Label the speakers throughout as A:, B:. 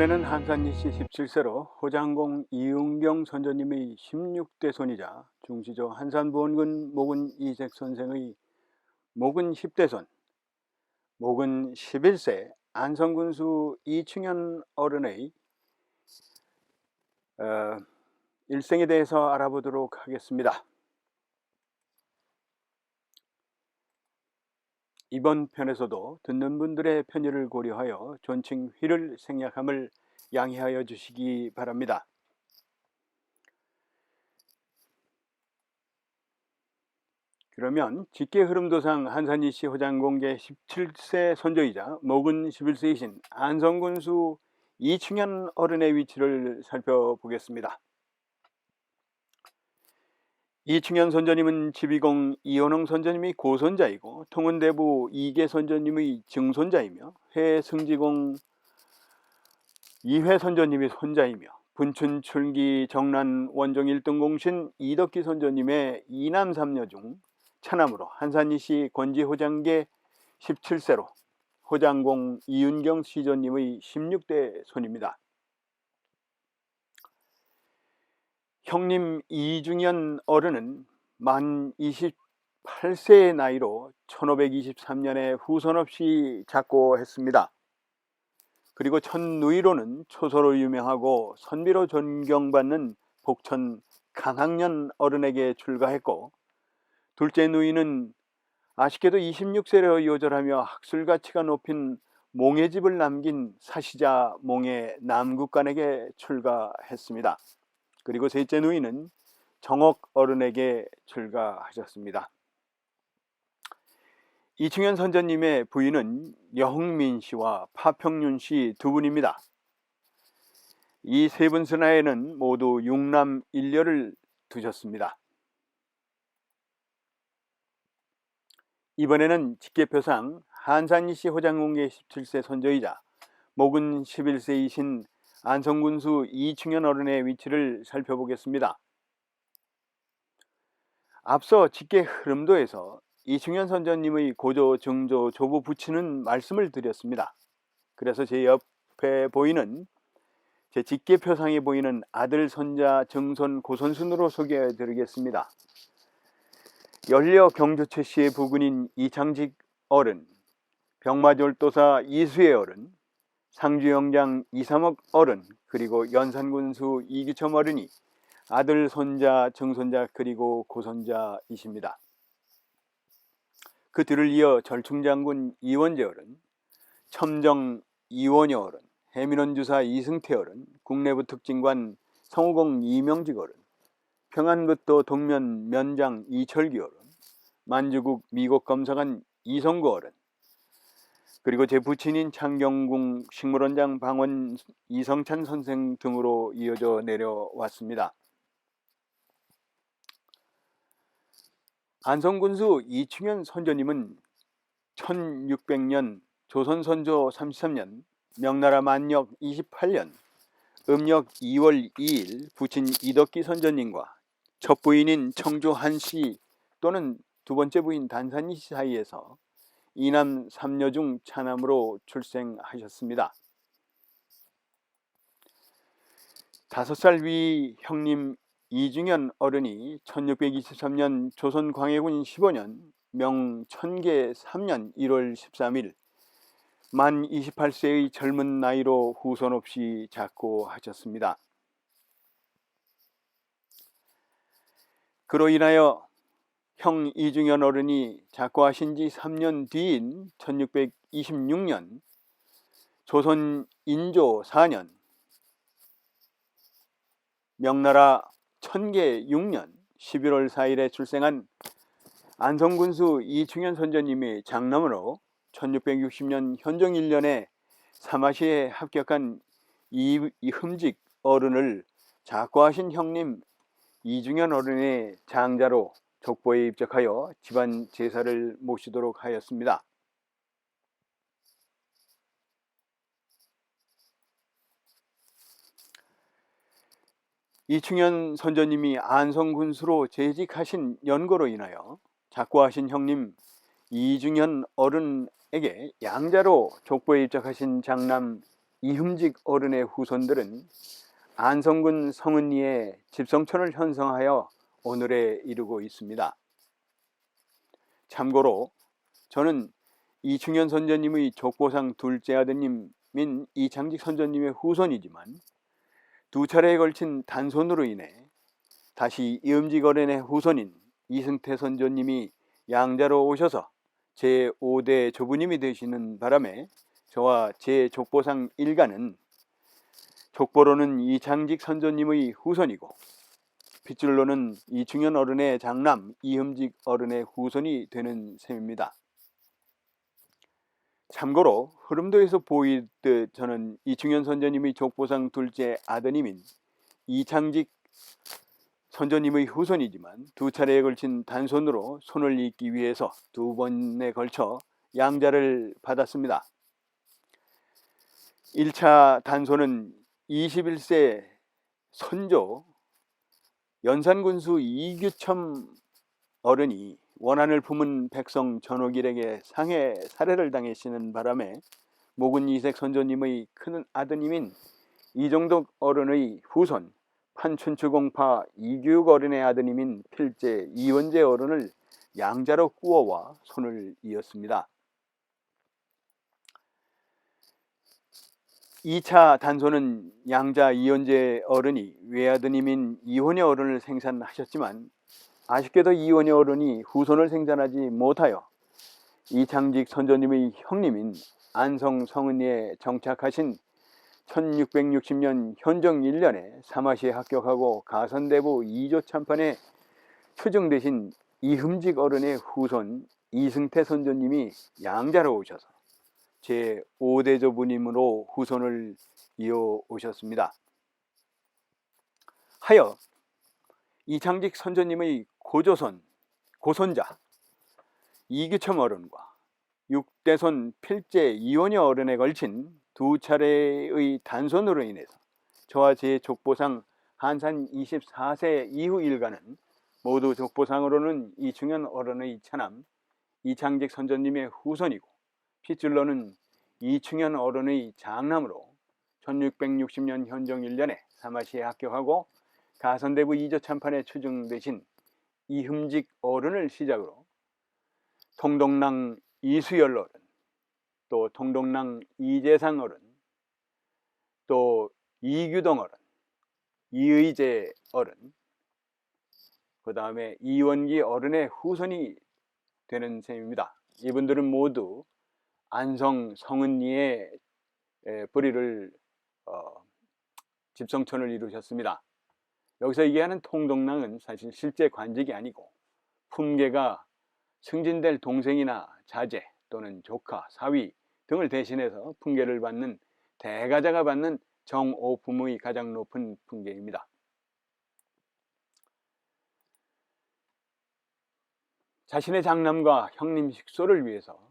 A: 이번에는 한산리 씨 17세로 호장공 이은경 선조님의 16대 손이자 중시조 한산부원군 목은 이색 선생의 목은 10대 손, 목은 11세 안성군수 이충현 어른의 어, 일생에 대해서 알아보도록 하겠습니다. 이번 편에서도 듣는 분들의 편의를 고려하여 존칭 휘를 생략함을 양해하여 주시기 바랍니다. 그러면 직계 흐름도상 한산이 씨 호장공계 17세 선조이자 목은 11세이신 안성군수 이충현 어른의 위치를 살펴보겠습니다. 이충현 선조님은 지비공 이원홍 선조님의 고손자이고 통은대부 이계 선조님의 증손자이며 해승지공 이회 선조님의 손자이며 분춘 출기 정란 원종 1등 공신 이덕기 선조님의 이남 삼녀 중 차남으로 한산이시 권지호장계 17세로 호장공 이윤경 시조님의 16대 손입니다. 형님 이중현 어른은 만 28세의 나이로 1523년에 후손 없이 작고했습니다. 그리고 첫 누이로는 초서로 유명하고 선비로 존경받는 복천 강학년 어른에게 출가했고 둘째 누이는 아쉽게도 26세로 요절하며 학술 가치가 높인 몽해집을 남긴 사시자 몽해 남국간에게 출가했습니다. 그리고 셋째 누이는 정옥 어른에게 출가하셨습니다. 이충현 선전님의 부인은 여흥민 씨와 파평윤 씨 두 분입니다. 이 세분 선하에는 모두 육남 일녀를 두셨습니다. 이번에는 직계표상 한산이 씨 호장공계 17세 선조이자 목은 11세이신 안성군수 이충현 어른의 위치를 살펴보겠습니다. 앞서 직계 흐름도에서 이충현 선조님의 고조, 증조, 조부 부치는 말씀을 드렸습니다. 그래서 제 옆에 보이는 제 직계표상에 보이는 아들, 손자, 증손, 고손 순으로 소개해 드리겠습니다. 연려 경주최 씨의 부군인 이창직 어른, 병마졸도사 이수의 어른, 상주영장 이삼억 어른, 그리고 연산군수 이기첨 어른이 아들, 손자, 증손자, 그리고 고손자이십니다. 그 뒤를 이어 절충장군 이원재 어른, 첨정 이원여 어른, 해민원 주사 이승태 어른, 국내부 특징관 성우공 이명직 어른, 평안북도 동면 면장 이철기 어른, 만주국 미국 검사관 이성구 어른, 그리고 제 부친인 창경궁 식물원장 방원 이성찬 선생 등으로 이어져 내려왔습니다. 안성군수 이충현 선조님은 1600년 조선선조 33년 명나라 만역 28년 음력 2월 2일 부친 이덕기 선조님과 첫 부인인 청주 한씨 또는 두 번째 부인 단산이 씨 사이에서 이남 삼녀 중 차남으로 출생하셨습니다. 다섯 살 위 형님 이중현 어른이 1623년 조선 광해군 15년 명 천계 3년 1월 13일 만 28세의 젊은 나이로 후손 없이 작고하셨습니다. 그로 인하여 형 이중현 어른이 작고하신 지 3년 뒤인 1626년 조선 인조 4년 명나라 천계 6년 11월 4일에 출생한 안성군수 이충현 선조님의 장남으로 1660년 현종 1년에 사마시에 합격한 이, 이흠직 어른을 작고하신 형님 이중현 어른의 장자로 족보에 입적하여 집안 제사를 모시도록 하였습니다. 이충현 선조님이 안성군수로 재직하신 연고로 인하여 작고하신 형님 이중현 어른에게 양자로 족보에 입적하신 장남 이흠직 어른의 후손들은 안성군 성은리의 집성촌을 형성하여 오늘에 이르고 있습니다. 참고로 저는 이충현 선조님의 족보상 둘째 아드님인 이창직 선조님의 후손이지만 두 차례에 걸친 단손으로 인해 다시 이음직 어른의 후손인 이승태 선조님이 양자로 오셔서 제 5대 조부님이 되시는 바람에 저와 제 족보상 일가는 족보로는 이창직 선조님의 후손이고 핏줄로는 이충현 어른의 장남 이흠직 어른의 후손이 되는 셈입니다. 참고로 흐름도에서 보이듯 저는 이충현 선조님의 족보상 둘째 아드님인 이창직 선조님의 후손이지만 두 차례에 걸친 단손으로 손을 잇기 위해서 두 번에 걸쳐 양자를 받았습니다. 1차 단손은 21세 선조 연산군수 이규첨 어른이 원한을 품은 백성 전옥일에게 상해 살해를 당하시는 바람에 모군 이색 선조님의 큰 아드님인 이종덕 어른의 후손 판춘추공파 이규육 어른의 아드님인 필제 이원재 어른을 양자로 꾸어와 손을 이었습니다. 2차 단소는 양자 이원재 어른이 외아드님인 이원의 어른을 생산하셨지만 아쉽게도 이원의 어른이 후손을 생산하지 못하여 이창직 선조님의 형님인 안성 성은리에 정착하신 1660년 현정 1년에 사마시에 합격하고 가선대부 2조 참판에 추정되신 이흠직 어른의 후손 이승태 선조님이 양자로 오셔서 제 5대조부님으로 후손을 이어 오셨습니다. 하여 이창직 선조님의 고조선, 고손자 이규첨 어른과 육대손 필제 이원여 어른에 걸친 두 차례의 단손으로 인해서 저와 제 족보상 한산 24세 이후 일가는 모두 족보상으로는 이충현 어른의 차남 이창직 선조님의 후손이고 핏줄로는 이충현 어른의 장남으로 1660년 현종 1년에 사마시에 합격하고 가선대부 2조 참판에 추정되신 이흠직 어른을 시작으로 통동랑 이수열 어른, 또 통동랑 이재상 어른, 또 이규동 어른, 이의재 어른, 그 다음에 이원기 어른의 후손이 되는 셈입니다. 이분들은 모두 안성 성은리의 뿌리를 어, 집성촌을 이루셨습니다. 여기서 얘기하는 통동랑은 사실 실제 관직이 아니고 품계가 승진될 동생이나 자제 또는 조카, 사위 등을 대신해서 품계를 받는 대가자가 받는 정오품의 가장 높은 품계입니다. 자신의 장남과 형님 식소를 위해서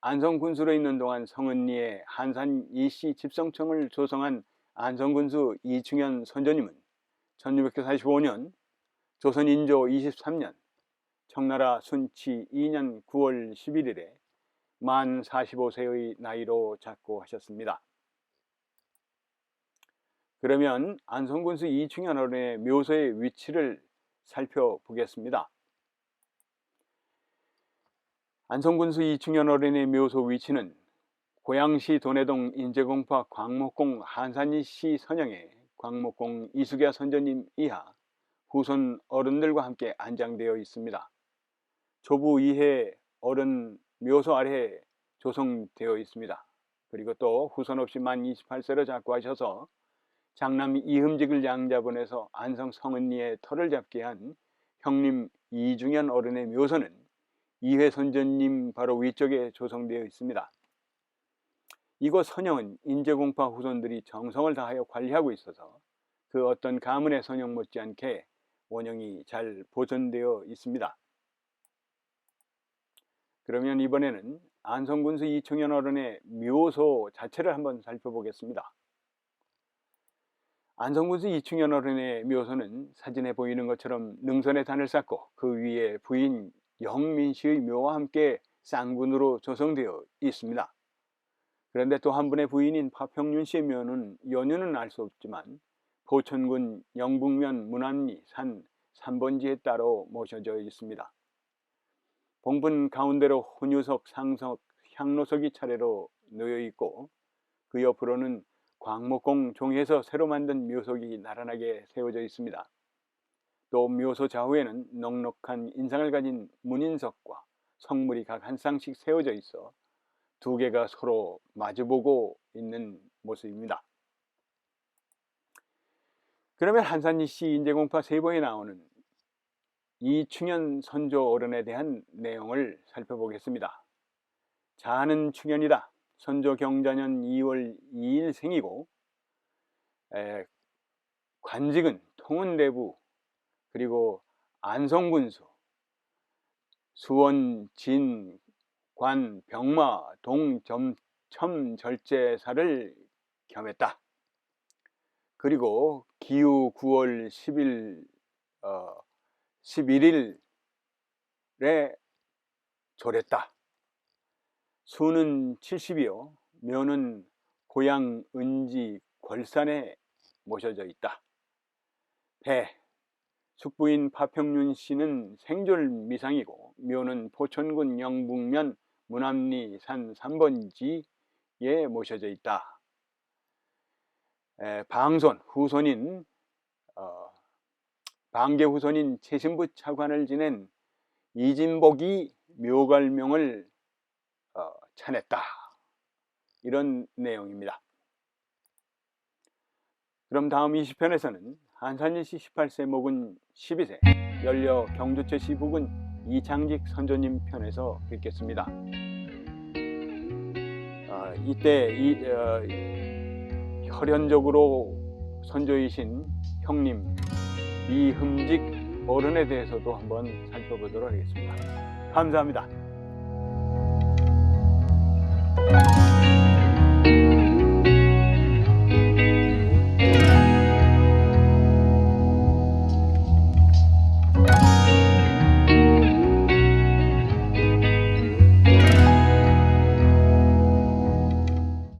A: 안성군수로 있는 동안 성은리에 한산 이씨 집성청을 조성한 안성군수 이충현 선조님은 1645년 조선 인조 23년 청나라 순치 2년 9월 11일에 만 45세의 나이로 작고하셨습니다. 그러면 안성군수 이충현 어른의 묘소의 위치를 살펴보겠습니다. 안성군수 이충현 어린의 묘소 위치는 고양시 도내동 인제공파 광목공 한산이시 선영에 광목공 이수계 선조님 이하 후손 어른들과 함께 안장되어 있습니다. 조부 이해 어른 묘소 아래에 조성되어 있습니다. 그리고 또 후손 없이 만 28세로 작고하셔서 장남 이흠직을 양자본에서 안성 성은리에 터를 잡게 한 형님 이중현 어른의 묘소는 이회 선전님 바로 위쪽에 조성되어 있습니다. 이곳 선영은 인제공파 후손들이 정성을 다하여 관리하고 있어서 그 어떤 가문의 선영 못지않게 원형이 잘 보존되어 있습니다. 그러면 이번에는 안성군수 이청현 어른의 묘소 자체를 한번 살펴보겠습니다. 안성군수 이충현 어른의 묘소는 사진에 보이는 것처럼 능선에 단을 쌓고 그 위에 부인 영민 씨의 묘와 함께 쌍군으로 조성되어 있습니다. 그런데 또 한 분의 부인인 파평윤 씨의 묘는 연유는 알 수 없지만 포천군 영북면 문안리 산 3번지에 따로 모셔져 있습니다. 봉분 가운데로 혼유석, 상석, 향로석이 차례로 놓여 있고 그 옆으로는 광목공 종에서 새로 만든 묘석이 나란하게 세워져 있습니다. 또 묘소 좌우에는 넉넉한 인상을 가진 문인석과 성물이 각 한 쌍씩 세워져 있어 두 개가 서로 마주보고 있는 모습입니다. 그러면 한산리 씨 인재공파 세보에 나오는 이충현 선조 어른에 대한 내용을 살펴보겠습니다. 자는 충현이다. 선조 경자년 2월 2일 생이고 에, 관직은 통은대부 그리고 안성군수 수원 진 관 병마 동 점 첨 절제사를 겸했다. 그리고 기후 9월 10일 어, 11일에 졸했다. 수는 70이요. 묘는 고향 은지 걸산에 모셔져 있다. 배 숙부인 파평윤 씨는 생존 미상이고 묘는 포천군 영북면 문암리 산 3번지에 모셔져 있다. 에, 방손 후손인 어, 방계 후손인 최신부 차관을 지낸 이진복이 묘갈명을 어, 차냈다. 이런 내용입니다. 그럼 다음 20편에서는 한산일 씨 18세 목은 12세 연려 경주체 시 북은 이창직 선조님 편에서 뵙겠습니다. 어, 이때 이, 어, 혈연적으로 선조이신 형님 이흠직 어른에 대해서도 한번 살펴보도록 하겠습니다. 감사합니다.